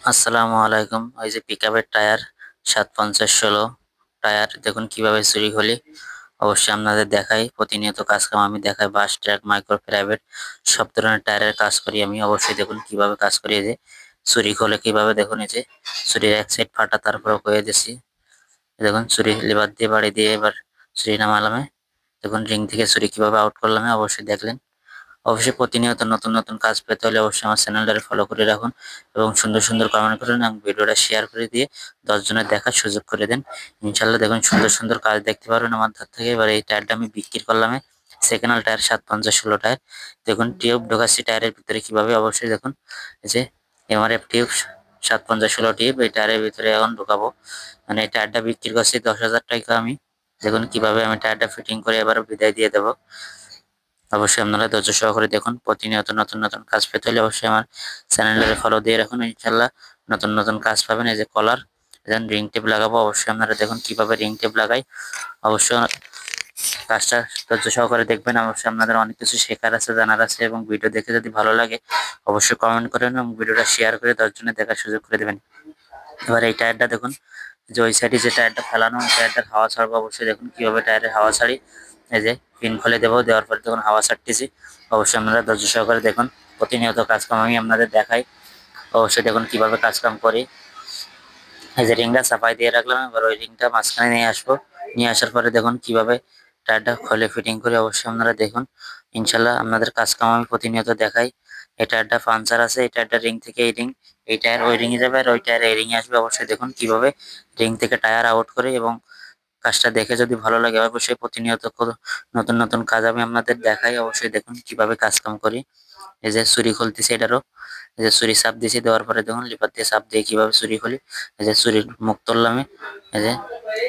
আসসালামু আলাইকুম। ওই যে পিকআপের টায়ার সাত পঞ্চাশ ষোলো টায়ার দেখুন কীভাবে চুরি হলি। অবশ্যই আপনাদের দেখাই, প্রতিনিয়ত কাজ কাম আমি দেখাই বাস ট্রাক মাইক্রো প্রাইভেট সব ধরনের টায়ারের কাজ করি আমি। অবশ্যই দেখুন কীভাবে কাজ করি যে, চুরি হলে কীভাবে দেখুন এই যে, চুরির এক সাইড ফাটা, তারপরে কয়ে দিছি। দেখুন চুরি লিভার দিয়ে বাড়ি দিয়ে এবার চুরি নামালামে দেখুন রিং থেকে চুরি কীভাবে আউট করলাম অবশ্যই দেখলেন। অবশ্যই প্রতিনিয়ত নতুন নতুন কাজ পেতে হলে অবশ্যই আমার চ্যানেলটা ফলো করে রাখুন এবং সুন্দর সুন্দর কমেন্ট করুন এবং ভিডিওটা শেয়ার করে দিয়ে দশ জনের দেখার সুযোগ করে দেন। ইনশাল্লাহ দেখুন সুন্দর সুন্দর কাজ দেখতে পারবেন আমার ধার থেকে। এবার এই টায়ারটা আমি বিক্রি করলাম সেকেন্ড টায়ার সাত পঞ্চাশ ষোলো টায়ার। দেখুন টিউব ঢোকাচ্ছি টায়ারের ভিতরে কীভাবে অবশ্যই দেখুন। যে এমআরএফ টিউব সাত পঞ্চাশ ষোলো টিউব এই টায়ারের ভিতরে এখন ঢোকাবো। মানে এই টায়ারটা বিক্রি করছি দশ হাজার টাকা আমি। দেখুন কীভাবে আমি টায়ারটা ফিটিং করে এবার বিদায় দিয়ে দেবো। অবশ্যই আপনারা ধৈর্য সহকারে দেখুন, প্রতিনিয়ত নতুন নতুন কাজ পেতে হলে অবশ্যই আমার চ্যানেলটাকে ফলো দিয়ে রাখুন ইনশাল্লাহ নতুন নতুন কাজ পাবেন। এই যে কলার দেন রিং টেপ লাগাবো, অবশ্যই আপনারা দেখুন কীভাবে রিং টেপ লাগাই। অবশ্যই কাজটা ধৈর্য সহকারে দেখবেন, অবশ্যই আপনাদের অনেক কিছু শেখার আছে, জানার আছে এবং ভিডিও দেখে যদি ভালো লাগে, অবশ্যই কমেন্ট করেন এবং ভিডিওটা শেয়ার করে দশজনে দেখার সুযোগ করে দেবেন। এবার এই টায়ারটা দেখুন, যে ওই সাইডে যে টায়ারটা ফেলানো, ওই টায়ারটার হাওয়া ছাড়বো, অবশ্যই দেখুন কীভাবে টায়ারের হাওয়া ছাড়ি। এই যে পিন খুলে দেবো, দেওয়ার পরে দেখুন হাওয়া ছাড়তেছি, অবশ্যই আপনারা ধৈর্য সহকারে দেখুন। প্রতিনিয়ত কাজকাম আমি আপনাদের দেখাই। অবশ্যই দেখুন কীভাবে কাজকাম করি। এই যে রিংটা সাফাই দিয়ে রাখলাম, এবার ওই রিংটা মাঝখানে নিয়ে আসব। নিয়ে আসার পরে দেখুন কীভাবে টায়ারটা খুলে ফিটিং করে অবশ্যই আপনারা দেখুন। ইনশাল্লাহ আপনাদের কাজকাম আমি প্রতিনিয়ত দেখাই। এই টায়ারটা পাঞ্চার আছে, এই টায়ারটা রিং থেকে এই রিং, এই টায়ার ওই রিংয়ে যাবে আর ওই টায়ার এই রিংয়ে আসবে। অবশ্যই দেখুন কীভাবে রিং থেকে টায়ার আউট করে এবং কাজটা দেখে যদি ভালো লাগে, অবশ্যই প্রতিনিয়ত নতুন নতুন কাজ আমি আপনাদের দেখাই। অবশ্যই দেখুন কীভাবে কাজ কাম করি। এই যে চুরি খুলতেছি এটারও। এই যে চুরি সাপ দিয়েছি দেওয়ার পরে দেখুন লিপার দিয়ে সাপ দিয়ে কীভাবে চুরি খুলি। এই যে চুরির মুখ তুললামে এই যে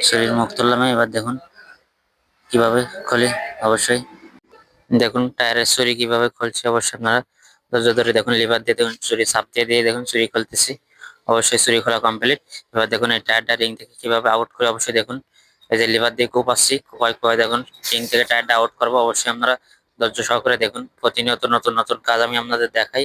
চুরির মুখ তুললামে এবার দেখুন কীভাবে খুলি। অবশ্যই দেখুন টায়ারের চুরি কীভাবে খুলছে, অবশ্যই আপনারা ধৈর্য ধরে দেখুন লিভার দিয়ে দেখুন চুরি সাপ দিয়ে দিয়ে দেখুন চুরি খুলতেছি। অবশ্যই চুরি খোলা কমপ্লিট এবার দেখুন এই টায়ারটা রিং থেকে কীভাবে আউট করে, অবশ্যই দেখুন। এই যে লিভার দিয়ে কুপ আসছি কুপায় কুপায় দেখুন রিং থেকে টায়ারটা আউট করব। অবশ্যই আপনারা ধৈর্য সহকারে দেখুন, প্রতিনিয়ত নতুন নতুন কাজ আমি আপনাদের দেখাই।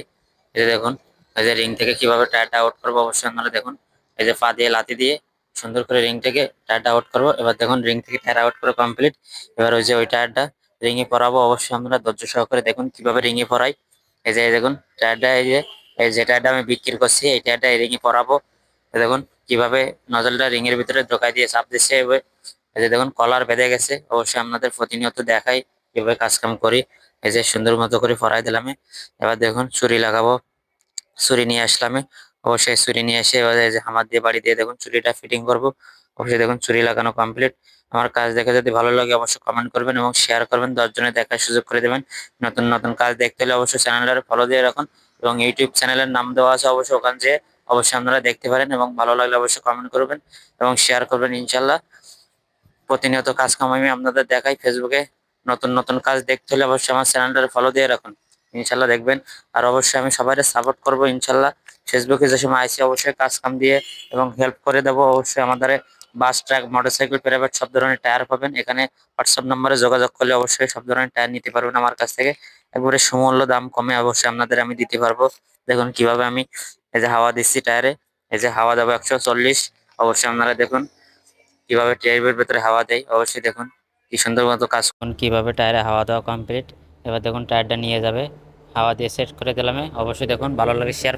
এই যে দেখুন, এই যে রিং থেকে কীভাবে টায়ারটা আউট করব, অবশ্যই আপনারা দেখুন। এই যে পা দিয়ে লাতি দিয়ে সুন্দর করে রিং থেকে টায়ারটা আউট করব। এবার দেখুন রিং থেকে টায়ার আউট করে কমপ্লিট এবার ওই যে ওই টায়ারটা রিঙে পরাবো, অবশ্যই আপনারা ধৈর্য সহকারে দেখুন কীভাবে রিঙে পরাই। এই যে দেখুন টায়ারটা এই যে এই যে টায়ারটা আমি বিক্রি করছি, এই টায়ারটা রিঙে পরাবো। দেখুন, কীভাবে নজলটা রিং এর ভিতরে ঢোকাই দিয়ে চাপ দিচ্ছে এই যে দেখুন কলার বেঁধে গেছে। অবশ্যই আপনাদের প্রতিনিয়ত দেখাই কীভাবে কাজকাম করি। এই যে সুন্দর মতো করে ফরাই দিলাম এবার দেখুন চুরি লাগাবো। চুরি নিয়ে আসলাম অবশ্যই চুরি নিয়ে এসে এবার এই যে হামার দিয়ে বাড়ি দিয়ে দেখুন চুরিটা ফিটিং করব। অবশ্যই দেখুন চুরি লাগানো কমপ্লিট আমার কাজ দেখে যদি ভালো লাগে অবশ্যই কমেন্ট করবেন এবং শেয়ার করবেন। দশজনে দেখার সুযোগ করে দেবেন। নতুন নতুন কাজ দেখতে হলে অবশ্যই চ্যানেলটা ফলো দিয়ে রাখুন এবং ইউটিউব চ্যানেলের নাম দেওয়া আছে অবশ্যই ওখান যে অবশ্যই আপনারা দেখতে পারেন এবং ভালো লাগলে অবশ্যই কমেন্ট করবেন এবং শেয়ার করবেন ইনশাল্লাহ প্রতিনিয়ত কাজ আমি আপনাদের দেখাই ফেসবুকে নতুন নতুন কাজ দেখতে হলে অবশ্যই আমার চ্যানেলটা ফলো দিয়ে রাখুন। ইনশাল্লাহ দেখবেন। আর অবশ্যই আমি সবাই সাপোর্ট করব ইনশাল্লাহ ফেসবুকে যে সময় আইসি অবশ্যই কাজ কাম দিয়ে এবং হেল্প করে দেবো। অবশ্যই আমাদের বাস, ট্রাক মোটরসাইকেল প্রাইভেট সব ধরনের টায়ার পাবেন। এখানে হোয়াটসঅ্যাপ নম্বরে যোগাযোগ করলে অবশ্যই সব ধরনের টায়ার নিতে পারবেন আমার কাছ থেকে। একবারে সমূল্য দাম কমে অবশ্যই আপনাদের আমি দিতে পারব। দেখুন কীভাবে আমি এই যে হাওয়া দিচ্ছি টায়ারে এই যে হাওয়া দেবো একশো চল্লিশ। অবশ্যই আপনারা দেখুন। কীভাবে টায়ারের ভেতরে হাওয়া দেয়, অবশ্যই দেখুন কি সুন্দর মতো কাজ করুন কীভাবে টায়ারে হাওয়া দেওয়া কমপ্লিট এবার দেখুন টায়ারটা নিয়ে যাবে। হাওয়া দিয়ে সেট করে দিলামে অবশ্যই দেখুন ভালো লাগে শেয়ার